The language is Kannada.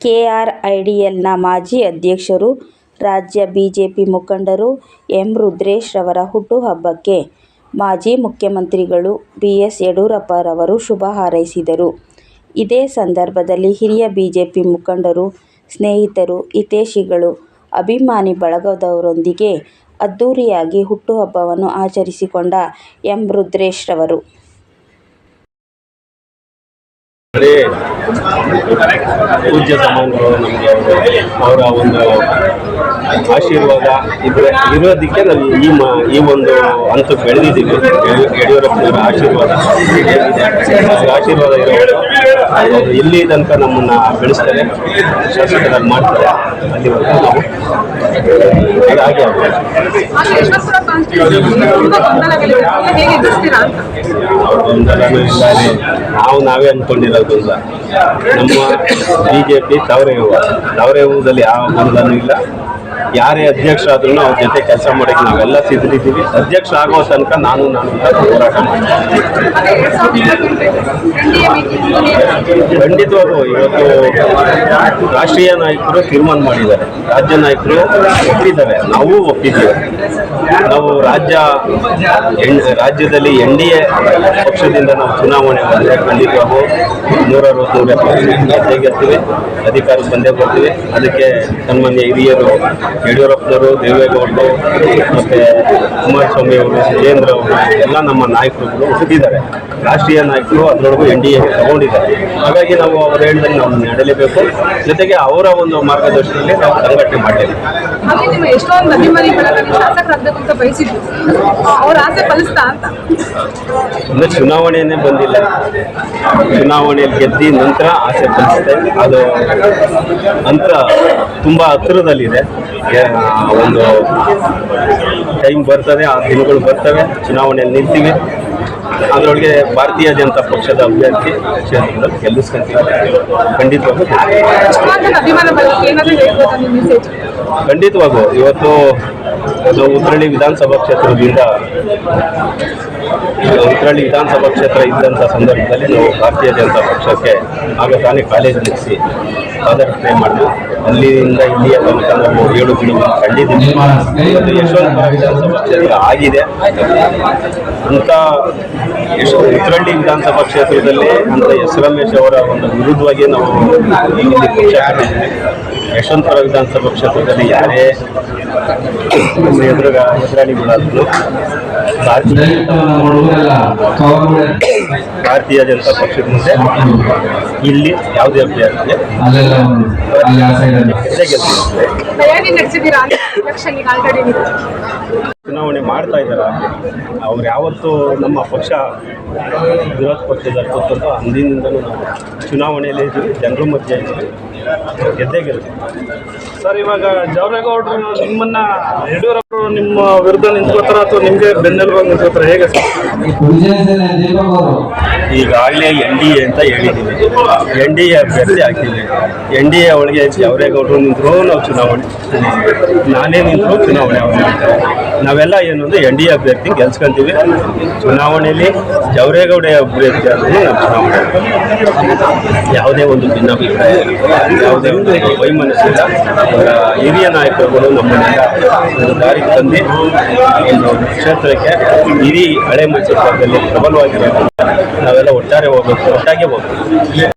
ಕೆಆರ್ಐಡಿಎಲ್ನ ಮಾಜಿ ಅಧ್ಯಕ್ಷರು, ರಾಜ್ಯ ಬಿಜೆಪಿ ಮುಖಂಡರು ಎಂ. ರುದ್ರೇಶ್ ರವರ ಹುಟ್ಟುಹಬ್ಬಕ್ಕೆ ಮಾಜಿ ಮುಖ್ಯಮಂತ್ರಿಗಳು ಬಿ. ಎಸ್. ಯಡಿಯೂರಪ್ಪರವರು ಶುಭ ಹಾರೈಸಿದರು. ಇದೇ ಸಂದರ್ಭದಲ್ಲಿ ಹಿರಿಯ ಬಿಜೆಪಿ ಮುಖಂಡರು, ಸ್ನೇಹಿತರು, ಹಿತೇಶಿಗಳು ಅಭಿಮಾನಿ ಬಳಗದವರೊಂದಿಗೆ ಅದ್ದೂರಿಯಾಗಿ ಹುಟ್ಟುಹಬ್ಬವನ್ನು ಆಚರಿಸಿಕೊಂಡ ಎಂ. ರುದ್ರೇಶ್ ರವರು. ಪೂಜ್ಯ ಸಮಾನಗಳು ನಮಗೆ ಅವರ ಒಂದು ಆಶೀರ್ವಾದ ಇದ್ರೆ ಇರೋದಕ್ಕೆ ನಾವು ಈ ಮ, ಈ ಒಂದು ಹಂತಕ್ಕೆ ಬೆಳೆದಿದ್ದೀವಿ. ಯಡಿ- ಯಡಿಯೂರಪ್ಪನವರ ಆಶೀರ್ವಾದ. ಆಶೀರ್ವಾದ ಅವರು ಇಲ್ಲಿ ತನಕ ನಮ್ಮನ್ನು ಬೆಳೆಸ್ತಾರೆ, ಶಾಸಕರಾಗಿ ಮಾಡ್ತಾರೆ. ಅಲ್ಲಿವರೆಗೂ ನಾವು ಹಾಗೆ. ನಾವು ನಾವೇ ಅಂದ್ಕೊಂಡಿರೋದಿಲ್ಲ ನಮ್ಮ ಬಿ ಜೆ ಪಿ ತಾವರೆ ಹೂವು ತವರೆ ಹೂವುದಲ್ಲಿ ಯಾವ ಗೊಂದಲನೂ ಇಲ್ಲ. ಯಾರೇ ಅಧ್ಯಕ್ಷ ಆದ್ರೂ ಅವ್ರ ಜೊತೆ ಕೆಲಸ ಮಾಡೋಕ್ಕೆ ನಾವೆಲ್ಲ ಸಿದ್ಧಿದ್ದೀವಿ ಅಧ್ಯಕ್ಷ ಆಗೋ ತನಕ ನಾನು ನಾನು ಹೋರಾಟ ಮಾಡ್ತೀನಿ. ಖಂಡಿತವಾಗೂ ಇವತ್ತು ರಾಷ್ಟ್ರೀಯ ನಾಯಕರು ತೀರ್ಮಾನ ಮಾಡಿದ್ದಾರೆ. ರಾಜ್ಯ ನಾಯಕರು ಒಪ್ಪಿದ್ದಾರೆ. ನಾವು ಒಪ್ಪಿದ್ದೀವಿ. ನಾವು ರಾಜ್ಯ ರಾಜ್ಯದಲ್ಲಿ ಎನ್ ಡಿ ಎ ಪಕ್ಷದಿಂದ ನಾವು ಚುನಾವಣೆ ಬಂದರೆ ಖಂಡಿತವಾಗೂ ನೂರ ಅರವತ್ತು ನೂರ ಗೆಲ್ತೀವಿ ಅಧಿಕಾರಕ್ಕೆ ಬಂದೇ ಬರ್ತೀವಿ. ಅದಕ್ಕೆ ಸನ್ಮಾನ್ಯ ಹಿರಿಯರು ಯಡಿಯೂರಪ್ಪನವರು ದೇವೇಗೌಡರು ಮತ್ತು ಕುಮಾರಸ್ವಾಮಿ ಅವರು ಸುರೇಂದ್ರ ಅವರು ಎಲ್ಲ ನಮ್ಮ ನಾಯಕರುಗಳು ಹುಟ್ಟಿದ್ದಾರೆ ರಾಷ್ಟ್ರೀಯ ನಾಯಕರು ಅದರೊಳಗೂ ಎನ್ ಡಿ ಎ ತಗೊಂಡಿದ್ದಾರೆ. ಹಾಗಾಗಿ ನಾವು ಅವರು ಹೇಳಿದಂಗೆ ನಾವು ನಡೆಯಲೇಬೇಕು. ಜೊತೆಗೆ ಅವರ ಒಂದು ಮಾರ್ಗದರ್ಶನದಲ್ಲಿ ನಾವು ಸಂಘಟನೆ ಮಾಡಿದ್ದೇವೆ ಎಷ್ಟೊಂದು ಅಭಿಮಾನಿ ಬಳಗ ನೀವು ಶಾಸಕರಾಗಬೇಕು ಅಂತ ಬಯಸಿದ್ರು. ಅವ್ರ ಆಸೆ ಫಲಿಸ್ತಾ ಅಂತ. ಇನ್ನು ಚುನಾವಣೆಯೇ ಬಂದಿಲ್ಲ. ಚುನಾವಣೆಯಲ್ಲಿ ಗೆದ್ದಿ ನಂತರ ಆಸೆ ಫಲಿಸುತ್ತೆ ಅದು ನಂತರ ತುಂಬ ಹತ್ತಿರದಲ್ಲಿದೆ. ಒಂದು ಟೈಮ್ ಬರ್ತದೆ, ಆ ದಿನಗಳು ಬರ್ತವೆ, ಚುನಾವಣೆಯಲ್ಲಿ ನಿಂತೀವಿ. ಅದರೊಳಗೆ ಭಾರತೀಯ ಜನತಾ ಪಕ್ಷದ ಅಭ್ಯರ್ಥಿ ಕ್ಷೇತ್ರದಲ್ಲಿ ಗೆಲ್ಲಿಸ್ಕೊಂತಿದ್ದಾರೆ ಖಂಡಿತವಾಗೂ ಖಂಡಿತವಾಗೂ ಇವತ್ತು ಉತ್ತರಳ್ಳಿ ವಿಧಾನಸಭಾ ಕ್ಷೇತ್ರದಿಂದ ಉತ್ರಳ್ಳಿ ವಿಧಾನಸಭಾ ಕ್ಷೇತ್ರ ಇದ್ದಂಥ ಸಂದರ್ಭದಲ್ಲಿ ನಾವು ಭಾರತೀಯ ಜನತಾ ಪಕ್ಷಕ್ಕೆ ಆಗ ತಾನೇ ಕಾಲೇಜ್ ಮುಗಿಸಿ ಪಾದಯಾತ್ರೆ ಮಾಡಿದ್ವಿ. ಅಲ್ಲಿಂದ ಇಲ್ಲಿಯ ತನಕ ನಾವು ಏಳು ಕಿಲೋಮೀಟರ್ ಕಂಡಿದ್ದೀವಿ. ಇವತ್ತು ಯಶವಂತಪುರ ವಿಧಾನಸಭಾ ಕ್ಷೇತ್ರ ಆಗಿದೆ. ಅಂತ ಯಶ ಉತ್ರಳ್ಳಿ ವಿಧಾನಸಭಾ ಕ್ಷೇತ್ರದಲ್ಲಿ ಅಂತ ಎಸ್ ರಮೇಶ್ ಅವರ ಒಂದು ವಿರುದ್ಧವಾಗಿ ನಾವು ಇಲ್ಲಿ ಪಕ್ಷ ಯಶವಂತಪುರ ವಿಧಾನಸಭಾ ಕ್ಷೇತ್ರದಲ್ಲಿ ಯಾರೇ ಎದುರುಗ ಎದುರಾಳಿಗಳಾದ್ರು ಭಾರತೀಯ ಭಾರತೀಯ ಜನತಾ ಪಕ್ಷದ ಮುಂದೆ. ಇಲ್ಲಿ ಯಾವುದೇ ಅಭ್ಯರ್ಥಿ ಚುನಾವಣೆ ಮಾಡ್ತಾ ಇದ್ದಾರ? ಅವ್ರು ಯಾವತ್ತು ನಮ್ಮ ಪಕ್ಷ ವಿರೋಧ ಪಕ್ಷದ ಕೊಟ್ಟದ್ದು ಅಂದಿನಿಂದಲೂ ನಾವು ಚುನಾವಣೆಯಲ್ಲಿ ಇದ್ದೀವಿ, ಜನರ ಮಧ್ಯೆ ಇದ್ದೀವಿ. ಗೆದ್ದೇ ಗೆಲ್ತೀವಿ ಸರ್, ಇವಾಗ ಜವರೇಗೌಡರು ನಿಮ್ಮನ್ನ ಯಡಿಯೂರಪ್ಪರು ನಿಮ್ಮ ವಿರುದ್ಧ ನಿಂತ್ಕೋತಾರ ಅಥವಾ ನಿಮ್ಗೆ ಬೆನ್ನೆಲುಬಾಗಿ ನಿಂತ್ಕೋತಾರ ಹೇಗೆ ಸರ್? ಈಗಾಗಲೇ ಎನ್ ಡಿ ಎ ಅಂತ ಹೇಳಿದ್ದೀವಿ ಎನ್ ಡಿ ಎ ಅಭ್ಯರ್ಥಿ ಆಗ್ತೀವಿ ಎನ್ ಡಿ ಎ ಒಳಗೆ ಜವರೇಗೌಡರು ನಿಂತರೂ, ನಾವು ಚುನಾವಣೆ ನಾನೇ ನಿಂತರೂ, ಚುನಾವಣೆ ಅವ್ರು. ನಾವೆಲ್ಲ ಏನಂದ್ರೆ ಎನ್ ಡಿ ಅಭ್ಯರ್ಥಿ ಗೆಲ್ಸ್ಕೊಂತೀವಿ ಚುನಾವಣೆಯಲ್ಲಿ ಜವರೇಗೌಡ ಅಭ್ಯರ್ಥಿ ಆದ್ರೂ ನಾವು ಚುನಾವಣೆ ಯಾವುದೇ ಒಂದು ಭಿನ್ನಾಭಿಪ್ರಾಯ. ಯಾವುದೇ ಒಂದು ವೈಮನಸ್ಸಿಲ್ಲ ಅವರ ಹಿರಿಯ ನಾಯಕರುಗಳು ಒಂದು ದಾರಿಗೆ ತಂದು ಒಂದು ಕ್ಷೇತ್ರಕ್ಕೆ ಇಡೀ ಹಳೆ ಮೈಸೂರು ಪ್ರಬಲವಾಗಿರೋದ್ರಿಂದ ನಾವೆಲ್ಲ ಒಟ್ಟಾರೆ ಹೋಗಬೇಕು, ಒಟ್ಟಾಗೆ ಹೋಗ್ಬೇಕು